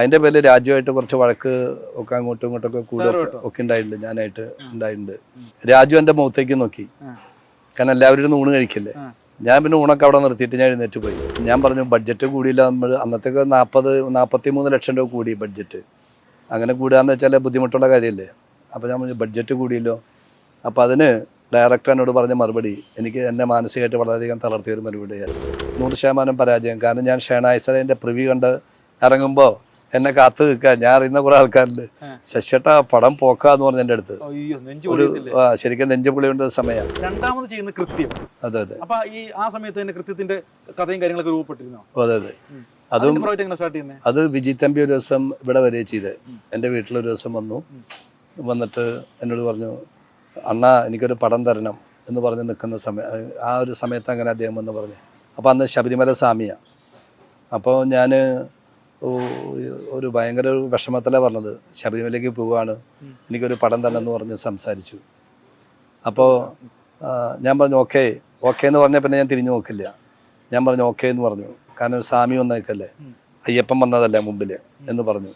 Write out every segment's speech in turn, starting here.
അതിന്റെ പേരിൽ രാജുവായിട്ട് കുറച്ച് വഴക്ക് ഒക്കെ അങ്ങോട്ടും ഇങ്ങോട്ടൊക്കെ കൂടെ സാറുമായിട്ടോ? ഒക്കെ ഉണ്ടായിട്ടുണ്ട്. ഞാനായിട്ട് ഉണ്ടായിട്ടുണ്ട്. രാജു എന്റെ മുഖത്തേക്ക് നോക്കി. കാരണം എല്ലാവരും ഊണ് കഴിക്കില്ലേ? ഞാൻ പിന്നെ ഊണൊക്കെ അവിടെ നിർത്തിയിട്ട് ഞാൻ എഴുന്നേറ്റ് പോയി. ഞാൻ പറഞ്ഞു ബഡ്ജറ്റ് കൂടിയില്ല. നമ്മൾ അന്നത്തേക്ക് നാൽപ്പത് നാൽപ്പത്തി മൂന്ന് ലക്ഷം രൂപ കൂടി ബഡ്ജറ്റ്. അങ്ങനെ കൂടുകയെന്ന് വെച്ചാൽ ബുദ്ധിമുട്ടുള്ള കാര്യമല്ലേ അപ്പോൾ ഞാൻ പറഞ്ഞു ബഡ്ജറ്റ് കൂടിയല്ലോ. അപ്പോൾ അതിന് ഡയറക്ടർ എന്നോട് പറഞ്ഞ മറുപടി എനിക്ക് എന്നെ മാനസികമായിട്ട് വളരെയധികം തളർത്തിയ ഒരു മറുപടിയായിരുന്നു. നൂറ് ശതമാനം പരാജയം. കാരണം ഞാൻ ഷേണായിസറിന്റെ പ്രിവ്യൂ കണ്ട് ഇറങ്ങുമ്പോൾ എന്നെ കാത്തു നിൽക്കാൻ ഞാൻ അറിയുന്ന കുറെ ആൾക്കാരുണ്ട്. ആ. പടം പോക്കാന്ന് പറഞ്ഞ എന്റെ അടുത്ത്. ഒരു ശരിക്കും ആ, ശരിക്കും നെഞ്ചുപുളിയുണ്ട് സമയം. രണ്ടാമത് ചെയ്യുന്ന കൃത്യം. അതെ അതെ. അപ്പൊ ഈ ആ സമയത്ത് തന്നെ കൃത്യത്തിന്റെ കഥയും കാര്യങ്ങളൊക്കെ രൂപപ്പെട്ടിരുന്നു? അതെ അതെ. അതും അത് വിജി തമ്പി ഒരു ദിവസം ഇവിടെ വരെ ചെയ്ത്. എന്റെ വീട്ടിൽ ഒരു ദിവസം വന്നു. വന്നിട്ട് എന്നോട് പറഞ്ഞു അണ്ണ എനിക്കൊരു പടം തരണം എന്ന് പറഞ്ഞ് നിൽക്കുന്ന സമയം ആ ഒരു സമയത്ത് അങ്ങനെ അദ്ദേഹം വന്ന് പറഞ്ഞു. അപ്പോൾ അന്ന് ശബരിമല സ്വാമിയാണ് അപ്പോൾ ഞാൻ ഒരു ഭയങ്കര ഒരു വിഷമത്തിലാണ് പറഞ്ഞത്. ശബരിമലയ്ക്ക് പോവുകയാണ് ഉം. എനിക്കൊരു പടം തന്നെ എന്ന് പറഞ്ഞ് സംസാരിച്ചു. അപ്പോൾ ഞാൻ പറഞ്ഞു ഓക്കെ ഓക്കെ എന്ന് പറഞ്ഞാൽ പിന്നെ ഞാൻ തിരിഞ്ഞു നോക്കില്ല. ഞാൻ പറഞ്ഞു ഓക്കെ എന്ന് പറഞ്ഞു. കാരണം സ്വാമി വന്നേക്കല്ലേ. അയ്യപ്പം അയ്യപ്പൻ വന്നതല്ലേ മുമ്പിൽ എന്ന് പറഞ്ഞു.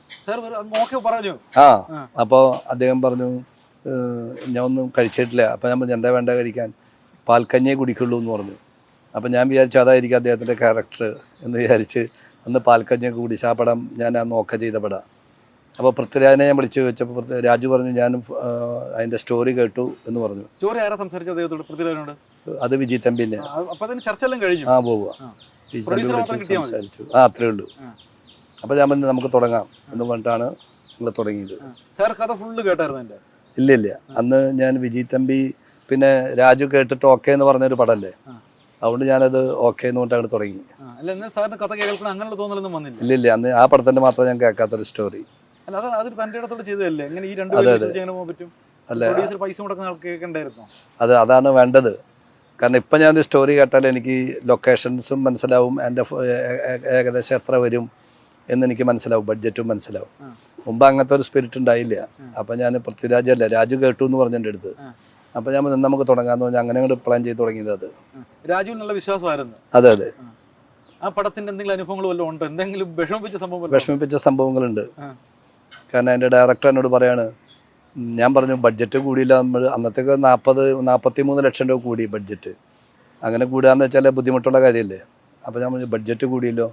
പറഞ്ഞു? ആ. അപ്പോൾ അദ്ദേഹം പറഞ്ഞു ഞാൻ ഒന്നും കഴിച്ചിട്ടില്ല. അപ്പോൾ ഞാൻ പറഞ്ഞു എന്താ വേണ്ട കഴിക്കാൻ? പാൽക്കഞ്ഞേ കുടിക്കുള്ളൂ എന്ന് പറഞ്ഞു. അപ്പം ഞാൻ വിചാരിച്ചു അതായിരിക്കും അദ്ദേഹത്തിന്റെ ക്യാരക്ടർ എന്ന് വിചാരിച്ച് അന്ന് പാൽക്കഞ്ഞ കൂടി ആ പടം ഞാൻ അന്ന് ഒക്കെ ചെയ്ത പടം അപ്പോൾ പൃഥ്വിരാജിനെ ഞാൻ വിളിച്ചു ചോദിച്ചപ്പോൾ രാജു പറഞ്ഞു ഞാനും അതിന്റെ സ്റ്റോറി കേട്ടു എന്ന് പറഞ്ഞു. സ്റ്റോറി ആരാ സംസാരിച്ചു അദ്ദേഹത്തോട് പൃഥ്വിരാജിനോട്? അത് വിജി തമ്പിന്റെ ആ, അപ്പൊ അതിന് ചർച്ച എല്ലാം കഴിഞ്ഞു. ആ പോവുക. വിജയ് തമ്പി വിളിച്ച് സംസാരിച്ചു. ആ അത്രേ ഉള്ളൂ. അപ്പോൾ ഞാൻ പറഞ്ഞു നമുക്ക് തുടങ്ങാം എന്ന് പറഞ്ഞിട്ടാണ് നമ്മൾ തുടങ്ങിയത്. സാർ കഥ ഫുള്ള് കേട്ടായിരുന്നു ഇല്ല ഇല്ല. അന്ന് ഞാൻ വിജയ് തമ്പി പിന്നെ രാജു കേട്ടിട്ട് ഓക്കെ എന്ന് പറഞ്ഞൊരു പടമല്ലേ. അതുകൊണ്ട് ഞാനത് ഓക്കെ എന്ന് അങ്ങോട്ട് തുടങ്ങി. അല്ല എന്നാൽ സാറിന് കഥ കേൾക്കണം അങ്ങനെയുള്ള തോന്നലൊന്നും വന്നില്ല. ഇല്ല ഇല്ല അന്ന് ആ പടത്തിന്റെ മാത്രം ഞാൻ കേൾക്കാത്തൊരു സ്റ്റോറി അല്ല അത് അതൊരു തന്റെ ഇടത്തോട് ചെയ്തതല്ലേ? എങ്ങനെ ഈ രണ്ട് അതെ, പേരും അതെ. എങ്ങനെ പോകാൻ പറ്റും? അല്ല. പ്രൊഡ്യൂസർ പൈസ മുടക്കുന്ന ആൾക്ക് കേൾക്കണ്ടായിരുന്നോ അത് അതാണ് വേണ്ടത്. കാരണം ഇപ്പം ഞാനൊരു സ്റ്റോറി കേട്ടാൽ എനിക്ക് ലൊക്കേഷൻസും മനസ്സിലാവും എന്റെ ഏകദേശം എത്ര വരും എന്നെനിക്ക് മനസ്സിലാവും ബഡ്ജറ്റും മനസ്സിലാവും. ആ. മുമ്പ് അങ്ങനത്തെ ഒരു സ്പിരിറ്റ് ഉണ്ടായില്ല. അപ്പം ഞാൻ പൃഥ്വിരാജ് അല്ല രാജു കേട്ടു എന്ന് പറഞ്ഞ എന്റെ അടുത്ത്. ആ. അപ്പം ഞാൻ പറഞ്ഞു, നമുക്ക് തുടങ്ങാമെന്ന് പറഞ്ഞാൽ അങ്ങനെ അങ്ങോട്ട് പ്ലാൻ ചെയ്ത് തുടങ്ങിയത് അത്. രാജു നല്ല വിശ്വാസമായിരുന്നു. അതെ അതെ. ആ. പടത്തിന്റെ എന്തെങ്കിലും അനുഭവങ്ങൾ വല്ലതും ഉണ്ടോ? എന്തെങ്കിലും വിഷമിപ്പിച്ച സംഭവം വല്ലതും ഉണ്ടോ? വിഷമിപ്പിച്ച സംഭവങ്ങളുണ്ട്. ആ. കാരണം എന്റെ ഡയറക്ടർ എന്നോട് പറയാണ് ഉം, ഞാൻ പറഞ്ഞു ബഡ്ജറ്റ് കൂടിയില്ല. നമ്മൾ അന്നത്തേക്ക് നാൽപ്പത് നാൽപ്പത്തി മൂന്ന് ലക്ഷം രൂപ കൂടി ബഡ്ജറ്റ് അങ്ങനെ കൂടുകയെന്ന് വെച്ചാൽ ബുദ്ധിമുട്ടുള്ള കാര്യമല്ലേ അപ്പോൾ ഞാൻ പറഞ്ഞു ബഡ്ജറ്റ് കൂടിയല്ലോ.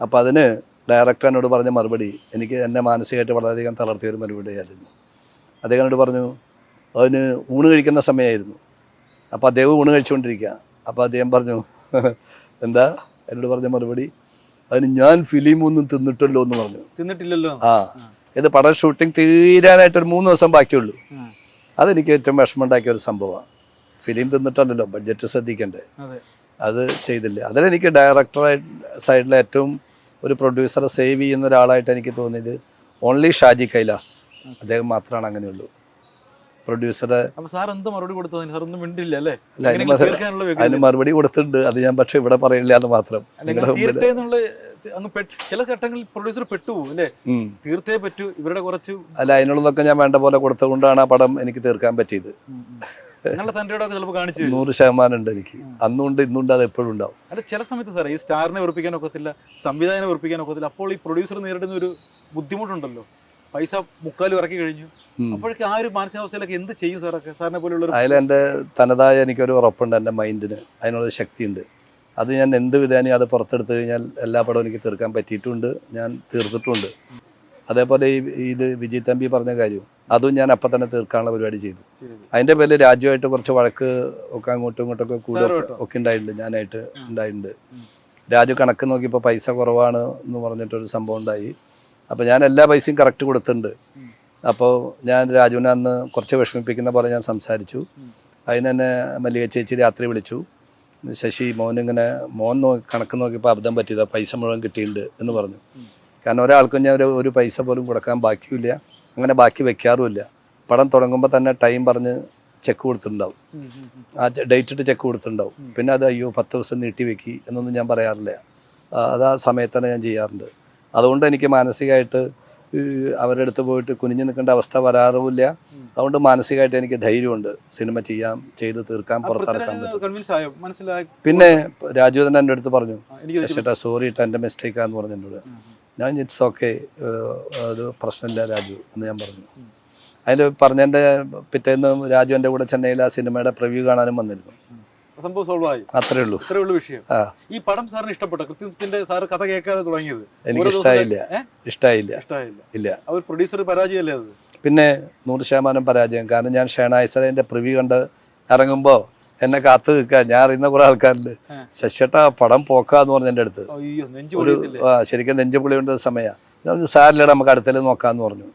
അപ്പോൾ അതിന് ഡയറക്ടർ എന്നോട് പറഞ്ഞ മറുപടി എനിക്ക് എന്നെ മാനസികമായിട്ട് വളരെയധികം തളർത്തിയ ഒരു മറുപടിയായിരുന്നു. അദ്ദേഹം എന്നോട് പറഞ്ഞു അതിന് ഊണ് കഴിക്കുന്ന സമയമായിരുന്നു. അപ്പോൾ അദ്ദേഹം ഊണ് കഴിച്ചുകൊണ്ടിരിക്കുക. അപ്പോൾ അദ്ദേഹം പറഞ്ഞു എന്താ? എന്നോട് പറഞ്ഞ മറുപടി അതിന് ഞാൻ ഫിലിം ഒന്നും തിന്നിട്ടല്ലോ എന്ന് പറഞ്ഞു. തിന്നിട്ടില്ലല്ലോ? ആ. ഇത് പടം ഷൂട്ടിംഗ് തീരാനായിട്ട് ഒരു മൂന്ന് ദിവസം ബാക്കിയുള്ളൂ. അതെനിക്ക് ഏറ്റവും വിഷമം ഉണ്ടാക്കിയ ഒരു സംഭവമാണ്. ഫിലിം തിന്നിട്ടുണ്ടല്ലോ ബഡ്ജറ്റ് ശ്രദ്ധിക്കണ്ടേ. അതെ. അത് ചെയ്തില്ല. അതിലെനിക്ക് ഡയറക്ടറായി സൈഡിലെ ഏറ്റവും ഒരു പ്രൊഡ്യൂസറെ സേവ് ചെയ്യുന്ന ഒരാളായിട്ട് എനിക്ക് തോന്നിയത് ഓൺലി ഷാജി കൈലാസ്. അദ്ദേഹം മാത്രമാണ് അങ്ങനെയുള്ളൂ. പ്രൊഡ്യൂസറെ അപ്പൊ സാർ എന്ത് മറുപടി കൊടുത്തതിന് സാർ ഒന്നും മിണ്ടില്ല അല്ലേ? അതിന് മറുപടി- കൊടുത്തിട്ടുണ്ട്. അത് ഞാൻ പക്ഷെ ഇവിടെ പറയില്ല എന്ന് മാത്രം. ചില ഘട്ടങ്ങളിൽ പ്രൊഡ്യൂസർ പെട്ടുപോകും അല്ലേ. തീർത്തേ പറ്റൂ. ഇവരുടെ കുറച്ച് അല്ല അതിനുള്ളതൊക്കെ ഞാൻ വേണ്ട പോലെ കൊടുത്തുകൊണ്ടാണ് ആ പടം എനിക്ക് തീർക്കാൻ പറ്റിയത്. നൂറ് ശതമാനം ഉണ്ട് എനിക്ക്. അന്നുണ്ട് ഇന്നുണ്ട് അത് എപ്പോഴും ഉണ്ടാവും. അല്ല ചില സമയത്ത് സാറേ ഈ സ്റ്റാറിനെ ഉറപ്പിക്കാൻ ഒക്കത്തില്ല സംവിധായകനെ ഉറപ്പിക്കാൻ ഒക്കത്തില്ല. അപ്പോൾ ഈ പ്രൊഡ്യൂസർ നേരിടുന്ന ഒരു ബുദ്ധിമുട്ടുണ്ടല്ലോ. പൈസ മുക്കാലും ഇറക്കി കഴിഞ്ഞു. അപ്പോഴേക്കും ആ ഒരു മാനസികാവസ്ഥയിലൊക്കെ എന്ത് ചെയ്യും സാറൊക്കെ സാറിനെ പോലെയുള്ള അതിൽ എന്റെ തനതായ എനിക്കൊരു ഉറപ്പുണ്ട് എന്റെ മൈൻഡിന്. അതിനുള്ള ശക്തിയുണ്ട്. അത് ഞാൻ എന്ത് വിധേനയും അത് പുറത്തെടുത്ത് കഴിഞ്ഞാൽ എല്ലാ പടവും എനിക്ക് തീർക്കാൻ പറ്റിയിട്ടുണ്ട്. ഞാൻ തീർത്തിട്ടുണ്ട്. അതേപോലെ ഈ ഇത് വിജയ് തമ്പി പറഞ്ഞ കാര്യം അതും ഞാൻ അപ്പം തന്നെ തീർക്കാനുള്ള പരിപാടി ചെയ്തു. അതിന്റെ പേരിൽ രാജ്യമായിട്ട് കുറച്ച് വഴക്ക് ഒക്കെ അങ്ങോട്ടും ഇങ്ങോട്ടൊക്കെ കൂടെ ഒക്കെ ഉണ്ടായിട്ടുണ്ട്. ഞാനായിട്ട് ഉണ്ടായിട്ടുണ്ട്. രാജു കണക്ക് നോക്കിയപ്പോൾ പൈസ കുറവാണ് എന്ന് പറഞ്ഞിട്ടൊരു സംഭവം ഉണ്ടായി. അപ്പോൾ ഞാൻ എല്ലാ പൈസയും കറക്റ്റ് കൊടുത്തിട്ടുണ്ട്. അപ്പോൾ ഞാൻ രാജുവിനെ അന്ന് കുറച്ച് വിഷമിപ്പിക്കുന്ന പോലെ ഞാൻ സംസാരിച്ചു. അതിന് തന്നെ മല്ലിക ചേച്ചി രാത്രി വിളിച്ചു. ശശി മോനിങ്ങനെ മോൻ നോക്കി കണക്ക് നോക്കിയപ്പോൾ അബദ്ധം പറ്റിയതാ പൈസ മുഴുവൻ കിട്ടിയിട്ടുണ്ട് എന്ന് പറഞ്ഞു. കാരണം ഒരാൾക്കും ഞാൻ ഒരു ഒരു പൈസ പോലും കൊടുക്കാൻ ബാക്കിയില്ല. അങ്ങനെ ബാക്കി വെക്കാറുമില്ല. പടം തുടങ്ങുമ്പോൾ തന്നെ ടൈം പറഞ്ഞ് ചെക്ക് കൊടുത്തിട്ടുണ്ടാവും. ആ ഡേറ്റ് ഇട്ട് ചെക്ക് കൊടുത്തിട്ടുണ്ടാവും. പിന്നെ അത് അയ്യോ പത്ത് ദിവസം നീട്ടി വെക്കി എന്നൊന്നും ഞാൻ പറയാറില്ല. അത് ആ സമയത്ത് തന്നെ ഞാൻ ചെയ്യാറുണ്ട്. അതുകൊണ്ട് എനിക്ക് മാനസികമായിട്ട് അവരുടെ അടുത്ത് പോയിട്ട് കുനിഞ്ഞു നിൽക്കേണ്ട അവസ്ഥ വരാറുമില്ല. അതുകൊണ്ട് മാനസികമായിട്ട് എനിക്ക് ധൈര്യമുണ്ട് സിനിമ ചെയ്യാം ചെയ്ത് തീർക്കാൻ പുറത്തിറക്കാൻ പറ്റും. പിന്നെ രാജു തന്നെ എന്റെ അടുത്ത് പറഞ്ഞു ചേട്ടാ സോറി ഇട്ട എന്റെ മിസ്റ്റേക്കാന്ന് പറഞ്ഞു എന്നോട്. ഞാൻ ഇറ്റ്സ് ഓക്കെ അത് പ്രശ്നമില്ല രാജു എന്ന് ഞാൻ പറഞ്ഞു. അതിൽ പറഞ്ഞതിന്റെ പിറ്റേന്ന് രാജു എന്റെ കൂടെ ചെന്നൈയിൽ ആ സിനിമയുടെ പ്രിവ്യൂ കാണാനും വന്നിരുന്നു. സംഭവം സോൾവ് ആയി. അത്രേ ഉള്ളൂ. അത്രേ ഉള്ളൂ വിഷയം. ഈ പടം സാറിന് ഇഷ്ടപ്പെട്ടോ. കൃത്യത്തിന്റെ സാർ കഥ കേൾക്കാതെ തുടങ്ങിയത്. എനിക്ക് ഇഷ്ടമായില്ല? ഇഷ്ടമായില്ല ഇഷ്ടമായില്ല ഇല്ല. അവർ പ്രൊഡ്യൂസർ പരാജയമല്ലേ അത്? പിന്നെ നൂറ് ശതമാനം പരാജയം. കാരണം ഞാൻ ഷേണായിസറിന്റെ പ്രിവ്യൂ കണ്ട് ഇറങ്ങുമ്പോൾ എന്നെ കാത്തു നിൽക്കുക. ഞാൻ അറിയുന്ന കുറെ ആൾക്കാരുണ്ട്. ശശിയേട്ടാ പടം പോക്കാന്ന് പറഞ്ഞു എന്റെ അടുത്ത്. ഒരു ശരിക്കും നെഞ്ചുപുളി കൊണ്ട് സമയമാണ് പറഞ്ഞു സാരില്ലടാ നമുക്ക് അടുത്തല്ലേ നോക്കാന്ന് പറഞ്ഞു.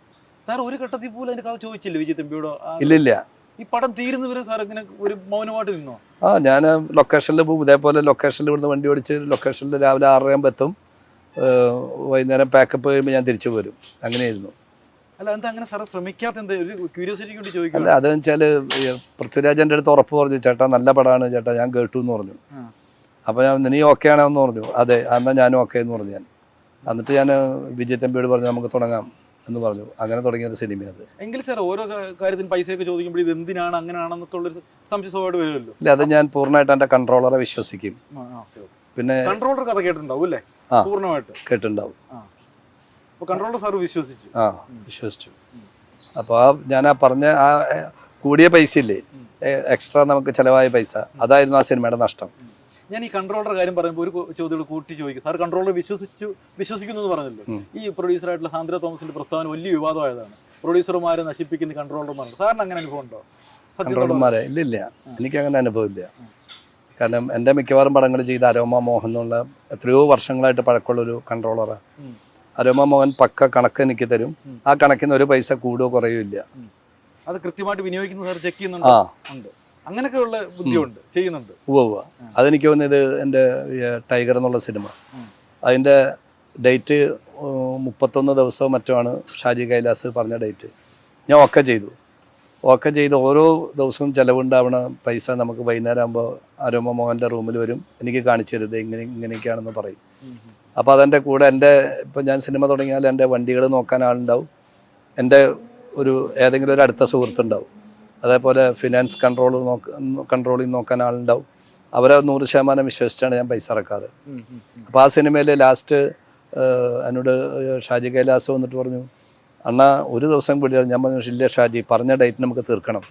സാർ ഒരു ഘട്ടത്തിൽ പോലും അതിന്റെ കഥ ചോദിച്ചില്ലേ വിജയ് തമ്പിയോടോ? ഇല്ലില്ല. ഈ പടം തീരുന്ന വരെ സാർ ഇങ്ങനെ ഒരു മൗനമായിട്ട് നിന്നോ? ആ ഞാൻ ലൊക്കേഷനിൽ പോകും ഇതേപോലെ ലൊക്കേഷനിൽ ഇവിടുന്ന് വണ്ടി ഓടിച്ച് ലൊക്കേഷനിൽ രാവിലെ ആറരയാകുമ്പോൾ എത്തും വൈകുന്നേരം പാക്കപ്പ് കഴിയുമ്പോൾ ഞാൻ തിരിച്ചു പോരും അങ്ങനെയായിരുന്നു. അല്ല എന്താ അങ്ങനെ സാറ് ശ്രമിക്കാത്ത എന്താ? ഒരു ക്യൂരിയോസിറ്റി കൊണ്ട് ചോദിക്കും അല്ല അതെന്ന് വെച്ചാൽ പൃഥ്വിരാജ് എന്റെ അടുത്ത് ഉറപ്പ് പറഞ്ഞു ചേട്ടാ നല്ല പടമാണ് ചേട്ടാ ഞാൻ കേട്ടു എന്ന് പറഞ്ഞു. അപ്പോൾ ഞാൻ നീ ഓക്കെ ആണോ? എന്ന് പറഞ്ഞു. അതെ എന്നാൽ ഞാനും ഓക്കെ എന്ന് പറഞ്ഞു ഞാൻ. എന്നിട്ട് ഞാൻ വിജയ് തമ്പിയോട് പറഞ്ഞു നമുക്ക് തുടങ്ങാം. എന്ന് പറഞ്ഞു. അങ്ങനെ തുടങ്ങിയ ഒരു സിനിമ അത്. എങ്കിൽ സാർ ഓരോ കാര്യത്തിന് പൈസയൊക്കെ ചോദിക്കുമ്പോൾ ഇത് എന്തിനാണ് അങ്ങനെയാണെന്നൊക്കെ സംശയമായിട്ട് സംശയ വരുമല്ലോ. ഇല്ല അത് ഞാൻ പൂർണമായിട്ട് എന്റെ കൺട്രോളറെ വിശ്വസിക്കും. പിന്നെ കൺട്രോളർ കഥ കേട്ടിട്ടുണ്ടാവും അല്ലേ? പൂർണമായിട്ട്. കേട്ടിട്ടുണ്ടാവും. അപ്പൊ കൺട്രോളർ സാർ വിശ്വസിച്ചു. ആ വിശ്വസിച്ചു. അപ്പോൾ ആ ഞാൻ ആ പറഞ്ഞ ആ കൂടിയ പൈസ ഇല്ലേ? എക്സ്ട്രാ നമുക്ക് ചിലവായ പൈസ. അതായിരുന്നു ആ സിനിമയുടെ നഷ്ടം. ഞാൻ ഈ കൺട്രോളറുടെ കാര്യം പറയുമ്പോൾ ഒരു ചോദ്യം കൂട്ടി ചോദിക്കും. സാർ കൺട്രോളർ വിശ്വസിച്ചു വിശ്വസിക്കുന്നു എന്ന് പറഞ്ഞല്ലോ ഈ പ്രൊഡ്യൂസർ ആയിട്ടുള്ള സാന്ദ്ര തോമസിന്റെ പ്രസ്താവന വലിയ വിവാദമായതാണ്. പ്രൊഡ്യൂസർമാരെ നശിപ്പിക്കുന്ന കൺട്രോളർമാർ സാറിന് അങ്ങനെ അനുഭവം ഉണ്ടോ? കൺട്രോളർമാരെ ഇല്ല ഇല്ല. എനിക്ക് അങ്ങനെ അനുഭവമില്ല കാരണം എന്റെ മിക്കവാറും പടങ്ങൾ ചെയ്ത അരോമ മോഹൻ എന്നുള്ള എത്രയോ വർഷങ്ങളായിട്ട് പഴക്കമുള്ളൊരു കൺട്രോളറാണ്. അരോമ മോഹൻ പക്ക കണക്ക് എനിക്ക് തരും. ആ കണക്കിന് ഒരു പൈസ കൂടുകയോ കുറയോ ഇല്ല. അത് കൃത്യമായിട്ട് വിനിയോഗിക്കുന്നു സാർ ചെക്ക് ആ. ഉണ്ട്. അങ്ങനെയൊക്കെയുള്ള ബുദ്ധിയുണ്ട് ചെയ്യുന്നുണ്ട്. ഉവ്വ ഉവ്വ. അതെനിക്ക് തോന്നിയത് എന്റെ ടൈഗർ എന്നുള്ള സിനിമ. അതിന്റെ ഡേറ്റ് മുപ്പത്തൊന്ന് ദിവസവും മറ്റുമാണ് ഷാജി കൈലാസ് പറഞ്ഞ ഡേറ്റ്. ഞാൻ ഒക്കെ ചെയ്തു. ഒക്കെ ചെയ്ത് ഓരോ ദിവസവും ചിലവുണ്ടാവണ പൈസ നമുക്ക് വൈകുന്നേരം ആകുമ്പോൾ അരോമ മോഹന്റെ റൂമിൽ വരും. എനിക്ക് കാണിച്ചു തരുത് ഇങ്ങനെ ഇങ്ങനെയൊക്കെയാണെന്ന് പറയും. അപ്പോൾ അതെന്റെ കൂടെ എന്റെ ഇപ്പം ഞാൻ സിനിമ തുടങ്ങിയാൽ എന്റെ വണ്ടികൾ നോക്കാൻ ആളുണ്ടാവും. എന്റെ ഒരു ഏതെങ്കിലും ഒരു അടുത്ത സുഹൃത്തുണ്ടാവും. അതേപോലെ ഫിനാൻസ് കൺട്രോൾ നോക്ക കൺട്രോളിങ് നോക്കാൻ ആളുണ്ടാവും. അവരെ നൂറ് ശതമാനം വിശ്വസിച്ചാണ് ഞാൻ പൈസ ഇറക്കാറ് അപ്പോൾ ആ സിനിമയിൽ ലാസ്റ്റ് എന്നോട് ഷാജി കൈലാസ് വന്നിട്ട് പറഞ്ഞു അണ്ണ ഒരു ദിവസം കൂടി ഞാൻ പറഞ്ഞു ഇല്ല ഷാജി പറഞ്ഞ ഡേറ്റ് നമുക്ക് തീർക്കണം.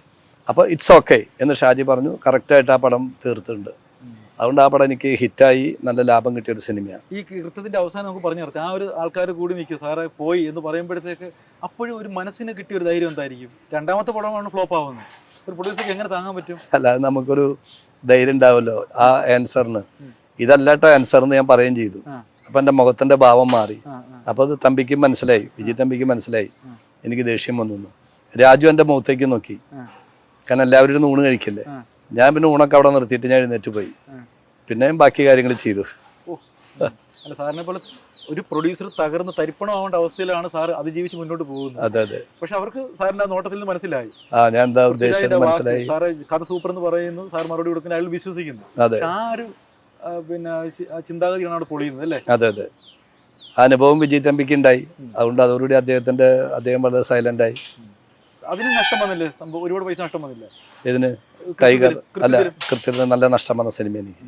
അപ്പോൾ ഇറ്റ്സ് ഓക്കെ എന്ന് ഷാജി പറഞ്ഞു. കറക്റ്റായിട്ട് ആ പടം തീർത്തിട്ടുണ്ട്. അതുകൊണ്ട് ആ പടം എനിക്ക് ഹിറ്റായി നല്ല ലാഭം കിട്ടിയ ഒരു സിനിമയാണ്. ഈ കൃത്യത്തിന്റെ അവസാനം നമുക്ക് പറഞ്ഞു നിർത്താം. ആ ഒരു ആൾക്കാർ കൂടി നിൽക്കും. സാറേ പോയി എന്ന് പറയുമ്പോഴത്തേക്ക് അപ്പോഴും ഒരു മനസ്സിന് കിട്ടിയ ഒരു ധൈര്യം എന്തായിരിക്കും? രണ്ടാമത്തെ പടമാണ് ഫ്ലോപ്പ് ആവുന്നത്. ഒരു പ്രൊഡ്യൂസർക്ക് എങ്ങനെ താങ്ങാൻ പറ്റും? അല്ല നമുക്കൊരു ധൈര്യം ഉണ്ടാവുമല്ലോ. ആ ആൻസറിന് ഇതല്ലാട്ട ആൻസർ എന്ന് ഞാൻ പറയുകയും ചെയ്തു. അപ്പൊ എന്റെ മുഖത്തിന്റെ ഭാവം മാറി. അപ്പൊ അത് തമ്പിക്കും മനസ്സിലായി. വിജയ് തമ്പിക്ക് മനസ്സിലായി. എനിക്ക് ദേഷ്യം വന്നു. രാജു എന്റെ മുഖത്തേക്ക് നോക്കി. കാരണം എല്ലാവരും ഊണ് കഴിക്കില്ലേ. ഞാൻ പിന്നെ ഊണൊക്കെ അവിടെ നിർത്തിയിട്ട് ഞാൻ എഴുന്നേറ്റ് പോയി. പിന്നെ ബാക്കി കാര്യങ്ങൾ ചെയ്തു. അല്ല സാറിനെ പോലെ ഒരു പ്രൊഡ്യൂസർ തകർന്ന് തരിപ്പണമാവേണ്ട അവസ്ഥയിലാണ് സാർ അതിജീവിച്ച് മുന്നോട്ട് പോകുന്നത്. അതെ അതെ. പക്ഷെ അവർക്ക് സാറിന്റെ നോട്ടത്തിൽ നിന്ന് മനസ്സിലായി. ആ ഞാൻ എന്താ ഉദ്ദേശം മനസ്സിലായി. സാറ് കഥ സൂപ്പർ എന്ന് പറയുന്നു സാർ മറുപടി കൊടുക്കുന്ന അയാൾ വിശ്വസിക്കുന്നു. അതെ. ആ ഒരു പിന്നെ ചിന്താഗതിയാണ് അവിടെ പൊളിയുന്നത് അല്ലേ? അതെ അതെ. ആ അനുഭവം വിജയ് തമ്പിക്ക് ഉണ്ടായി. അതുകൊണ്ട് അതോടുകൂടി അദ്ദേഹത്തിന്റെ അദ്ദേഹം വളരെ സൈലന്റ് ആയി. അതിന് നഷ്ടം വന്നില്ലേ? സംഭവം ഒരുപാട് പൈസ നഷ്ടം വന്നില്ലേ? ഇതിന് കൈകൾ അല്ല കൃത്യത കൃത്യത്തിന് നല്ല നഷ്ടം വന്ന സിനിമ എനിക്ക്